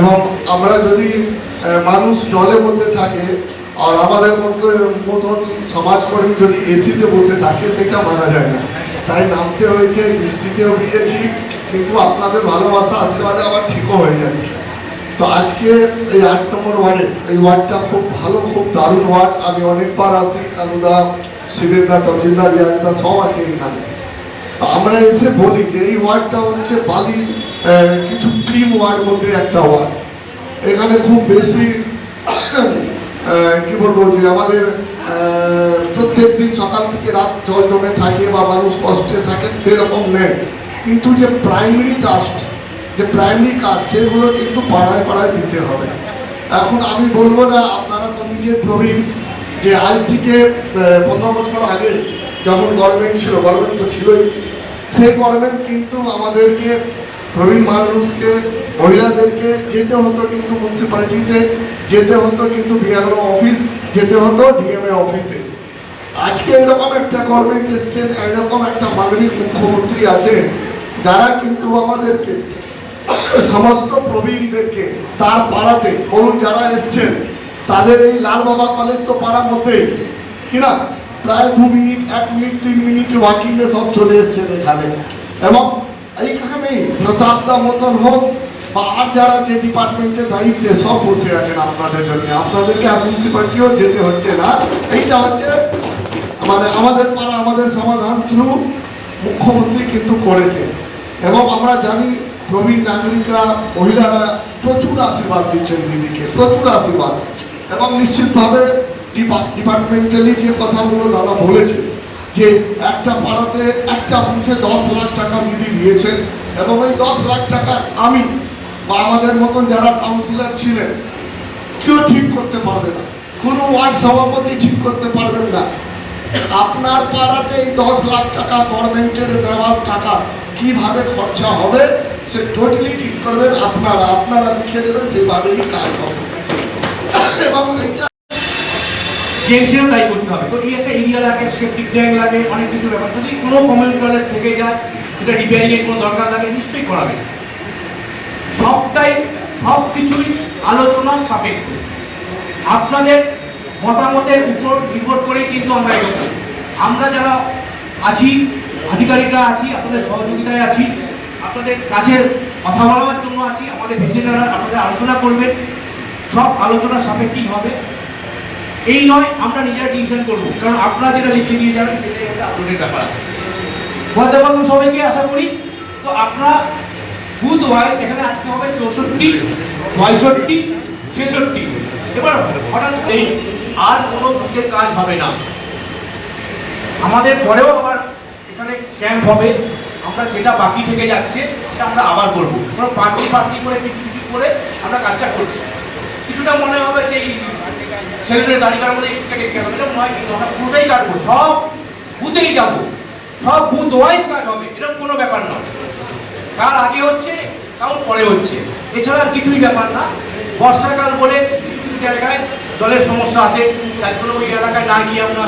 এবং আমরা যদি মানুষ জলের মধ্যে থাকে, আর আমাদের মধ্যে মতন সমাজকর্মী যদি এসিতে বসে থাকে, সেটা মানা যায় না। তাই নামতে হয়েছে, বৃষ্টিতেও গিয়েছি, কিন্তু আপনাদের ভালোবাসা, আশীর্বাদে আবার ঠিকও হয়ে যাচ্ছে। তো আজকে এই আট নম্বর ওয়ার্ডে, এই ওয়ার্ডটা খুব ভালো, খুব দারুণ ওয়ার্ড। আমি অনেকবার আসি কানুদা শিবেরদা তফজিলদার রিয়াজদা সব আছে এখানে। আমরা এসে বলি যে এই ওয়ার্ডটা হচ্ছে বালির কিছু ক্রিম ওয়ার্ড মধ্যে একটা ওয়ার্ড। এখানে খুব বেশি কি বলব যে আমাদের প্রত্যেক দিন সকাল থেকে রাত জল জমে থাকে বা মানুষ কষ্টে থাকে, সেরকম নেই। কিন্তু যে প্রাইমারি ট্রাস্ট যে প্রাইমারি কাজ, সেগুলো কিন্তু পাড়ায় পাড়ায় দিতে হবে। এখন আমি বলব না, আপনারা তো নিজে প্রবীণ যে আজ থেকে পনেরো বছর আগে যখন গভর্নমেন্ট ছিল গভর্নমেন্ট তো ছিলই, সেই গভর্নমেন্ট কিন্তু আমাদেরকে প্রবীণ মানুষকে, মহিলাদেরকে যেতে হতো কিন্তু মিউনিসিপ্যালিটিতে যেতে হতো কিন্তু বিআরও অফিস যেতে হতো ডিএমএ অফিসে আজকে এরকম একটা গভর্নমেন্ট এসছেন এরকম একটা মাননীয় মুখ্যমন্ত্রী আছেন, যারা কিন্তু আমাদেরকে, সমস্ত প্রবীণদেরকে তার পাড়াতে, বলুন যারা এসছেন, তাদের এই লাল বাবা কলেজ তো পাড়ার মধ্যে কিনা প্রায় দু মিনিট, এক মিনিট, তিন মিনিট ওয়াকিংয়ে সব চলে এসছেন এখানে। এবং এইখানেই প্রতাপদা মতন হোক বা আর যারা যে ডিপার্টমেন্টের দায়িত্বে সব বসে আছেন আপনাদের জন্য, আপনাদেরকে মিউনিসিপালিটিও যেতে হচ্ছে না। এইটা হচ্ছে মানে আমাদের পাড়া, আমাদের সমাধান থ্রু মুখ্যমন্ত্রী কিন্তু করেছে। এবং আমরা জানি প্রবীণ নাগরিকরা, মহিলারা প্রচুর আশীর্বাদ দিচ্ছেন দিদিকে, প্রচুর আশীর্বাদ। এবং নিশ্চিতভাবে ডিপার্টমেন্টালি যে কথাগুলো দাদা বলেছে যে একটা পাড়াতে একটা বুথে দশ লাখ টাকা দিদি দিয়েছেন এবং ওই দশ লাখ টাকা আমি বা আমাদের মতন যারা কাউন্সিলর ছিলেন কেউ ঠিক করতে পারবে না। কোনো ওয়ার্ড সভাপতি ঠিক করতে পারবেন না। আপনার পাড়াতে এই দশ লাখ টাকা গভর্নমেন্টের দেওয়ার টাকা কীভাবে খরচা হবে, সে টোটালি ঠিক করবেন। আপনারা আপনারা লিখে দেবেন, সেইভাবেই কাজ হবে। এবং জেন্টসেরও তাই করতে হবে। তো এই একটা এরিয়া লাগে সেফটি ট্যাঙ্ক লাগে, অনেক কিছু ব্যাপার। যদি কোনো কমেন্ট টয়লেট থেকে যায়, সেটা রিপেয়ারিং এর কোনো দরকার লাগে, নিশ্চয়ই করাবে। সবটাই সব কিছুই আলোচনা সাপেক্ষ। আপনাদের মতামতের উপর নির্ভর করেই কিন্তু আমরা এগোবো। আমরা যারা আছি, আধিকারিকরা আছি, আপনাদের সহযোগিতায় আছি, আপনাদের কাছে কথা বলার জন্য আছি, আমাদের ভিজিটাররা আপনাদের আলোচনা করবেন। সব আলোচনা সাপেক্ষিক হবে। এই নয়, আমরা নিজেরা ডিসিশন করব। কারণ আপনারা যেটা লিখে দিয়ে যাবেন, সেটাই একটা আপলোডের ব্যাপার আছে। বলতে পারলাম সবাইকে আশা করি, তো আপনারা বুথ ওয়াইজ এখানে আজকে হবে চৌষট্টি, পঁয়ষট্টি, ছেষট্টি। এবার হঠাৎ নেই আর কোনো বুথের কাজ হবে না। আমাদের পরেও আবার এখানে ক্যাম্প হবে। আমরা যেটা বাকি থেকে যাচ্ছে, সেটা আমরা আবার করব। কোনো পার্টি পার্টি করে কিছু কিছু করে আমরা কাজটা করছি। কিছুটা মনে হবে যে ছেলেদের কাটার মধ্যে কেটে গেল এরকম নয় কিন্তু আমরা পুরোটাই কাটবো, সব বুথেই যাব, সব বুথ ওয়াইজ কাজ হবে, এরকম কোনো ব্যাপার না কার আগে হচ্ছে কারণ পরে হচ্ছে, এছাড়া আর কিছুই ব্যাপার না। বর্ষাকাল বলে কিছু কিছু জায়গায় জলের সমস্যা আছে, তার জন্য ওই এলাকায় না গিয়ে আমরা